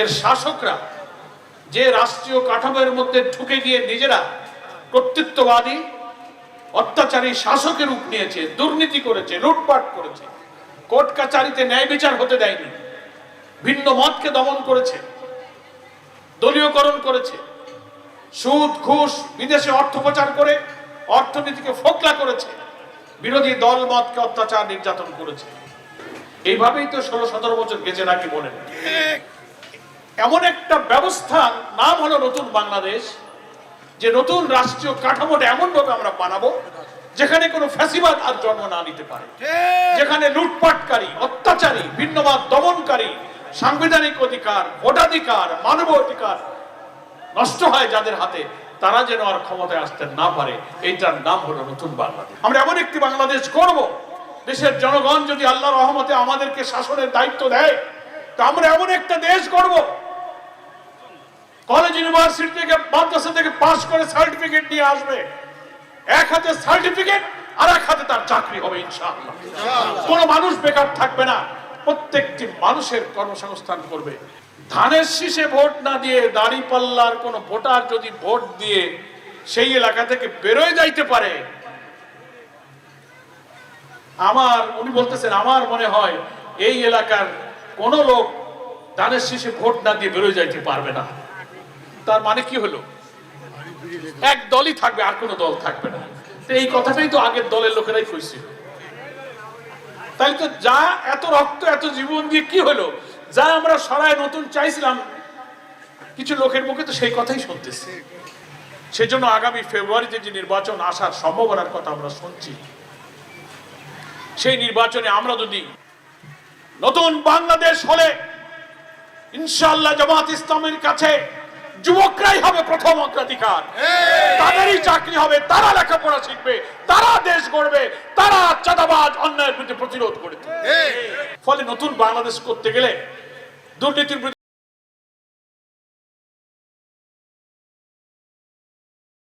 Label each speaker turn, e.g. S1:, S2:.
S1: এর শাসকরা যে রাষ্ট্রীয় কাঠামোর মধ্যে ঢুকে গিয়ে নিজেরা কর্তৃত্ববাদী, অত্যাচারী শাসকের রূপ নিয়েছে, দুর্নীতি করেছে, লুটপাট করেছে, কোর্ট কাচারিতে ন্যায় বিচার হতে দেয়নি, ভিন্ন মতকে দমন করেছে, দলীয়করণ করেছে, সুদ, ঘুষ, বিদেশে অর্থ প্রচার করে অর্থনীতিকে ফোকলা করেছে, বিরোধী দল মতকে অত্যাচার নির্যাতন করেছে। এইভাবেই তো ষোলো সতেরো বছর গেছে নাকি বলেন? এমন একটা ব্যবস্থার নাম হলো নতুন বাংলাদেশ যে নতুন রাষ্ট্রীয় কাঠামোটা এমন ভাবে আমরা বানাবো যেখানে কোনো ফ্যাসিবাদ আর জন্ম না নিতে পারে। যেখানে লুটপাটকারী অত্যাচারী ভিন্নবাদ দমনকারী সাংবিধানিক অধিকার ভোটাধিকার মানব অধিকার নষ্ট হয় যাদের হাতে তারা যেন আর ক্ষমতায় আসতে না পারে এইটার নাম হলো নতুন বাংলাদেশ। আমরা এমন একটি বাংলাদেশ করব দেশের জনগণ যদি আল্লাহ রহমতে আমাদেরকে শাসনের দায়িত্ব দেয় তা আমরা এমন একটা দেশ করব কলেজ ইউনিভার্সিটি থেকে মাদ্রাসা থেকে পাশ করে সার্টিফিকেট নিয়ে আসবে। এক হাতে সার্টিফিকেট আর এক হাতে তার চাকরি হবে ইনশাআল্লাহ। কোন মানুষ বেকার থাকবে না। প্রত্যেকটি মানুষের কর্মসংস্থান করবে। ধানের শীষে ভোট না দিয়ে দাড়ি পাল্লার কোন ভোটার যদি ভোট দিয়ে সেই এলাকা থেকে বেরোয় যাইতে পারে আমার উনি বলতেছেন আমার মনে হয় এই এলাকার কোন লোক দানের শীষে ভোট না দিয়ে বেরোয় যাইতে পারবে না। তার মানে কি হলো? এক দলই থাকবে, আর কোনো দল থাকবে না। এই কথাটাই তো আগের দলের লোকেরাই কইছিল। তাহলে তো যা এত রক্ত, এত জীবন দিয়ে কি হলো? যা আমরা সরায় নতুন চাইছিলাম, কিছু লোকের মুখে তো সেই কথাই শুনতেছি। সেজন্য আগামী ফেব্রুয়ারিতে যে নির্বাচন আসার সম্ভাবনার কথা আমরা শুনছি, সেই নির্বাচনে আমরা যদি নতুন বাংলাদেশ হলে ইনশাল্লাহ জামাত ইসলামের কাছে যুবকরাই হবে প্রথম অগ্রাধিকার। তাদেরই চাকরি হবে তারা লেখাপড়া শিখবে তারা দেশ গড়বে তারা চাঁদাবাজ অন্যায়ের বিরুদ্ধে প্রতিরোধ করবে ফলে নতুন বাংলাদেশ করতে গেলে দুর্নীতির